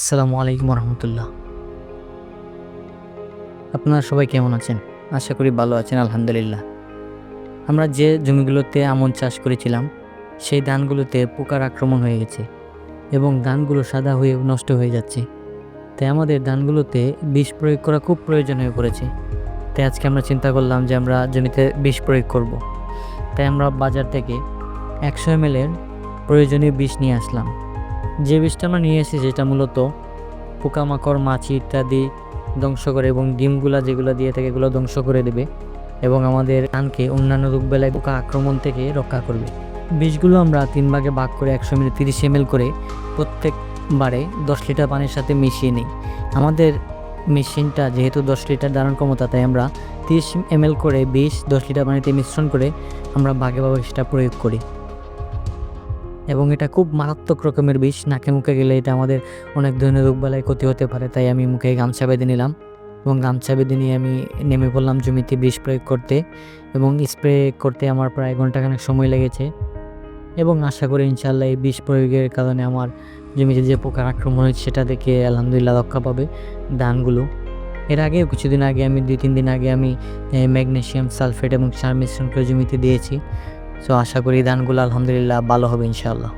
আসসালামু আলাইকুম রহমতুল্লাহ আপনারা সবাই কেমন আছেন? আশা করি ভালো আছেন, আলহামদুলিল্লাহ। আমরা যে জমিগুলোতে আমন চাষ করেছিলাম, সেই ধানগুলোতে পোকার আক্রমণ হয়ে গেছে এবং ধানগুলো সাদা হয়ে নষ্ট হয়ে যাচ্ছে। তাই আমাদের ধানগুলোতে বিষ প্রয়োগ করা খুব প্রয়োজন হয়ে পড়েছে। তাই আজকে আমরা চিন্তা করলাম যে আমরা জমিতে বিষ প্রয়োগ করব। তাই আমরা বাজার থেকে একশো এম প্রয়োজনীয় বিষ নিয়ে আসলাম। যে বিষটা আমরা নিয়ে এসেছি সেটা মূলত পোকামাকড়, মাছি ইত্যাদি ধ্বংস করে এবং ডিমগুলা যেগুলো দিয়ে থাকে এগুলো ধ্বংস করে দেবে এবং আমাদের ধানকে অন্যান্য রোগবেলায় পোকা আক্রমণ থেকে রক্ষা করবে। বিষগুলো আমরা তিন ভাগে ভাগ করে একশো মিলি, তিরিশ এম করে প্রত্যেকবারে দশ লিটার পানির সাথে মিশিয়ে নিই। আমাদের মেশিনটা যেহেতু দশ লিটার ধারণ ক্ষমতা, তাই আমরা তিরিশ এম করে বিষ দশ লিটার পানিতে মিশ্রণ করে আমরা ভাগে ভাগে সেটা প্রয়োগ করি। এবং এটা খুব মারাত্মক রকমের বিষ। নাকে মুখে গেলে এটা আমাদের অনেক ধরনের রোগবালাই ক্ষতি হতে পারে, তাই আমি মুখে গামছা বেঁধে নিলাম। এবং গামছা বেঁধে নিয়ে আমি নেমে পড়লাম জমিতে বিষ প্রয়োগ করতে এবং স্প্রে করতে আমার প্রায় ঘন্টাখানেক সময় লেগেছে। এবং আশা করি ইনশাল্লাহ এই বিষ প্রয়োগের কারণে আমার জমিতে যে পোকার আক্রমণ হয়েছে সেটা দেখে আলহামদুলিল্লাহ রক্ষা পাবে ধানগুলো এর আগেও কিছুদিন আগে আমি, দুই, তিন দিন আগে আমি ম্যাগনেশিয়াম সালফেট এবং সার মিশ্রণ করে জমিতে দিয়েছি। সো আশা করি দানগুলো আলহামদুলিল্লাহ ভালো হবে ইনশাআল্লাহ।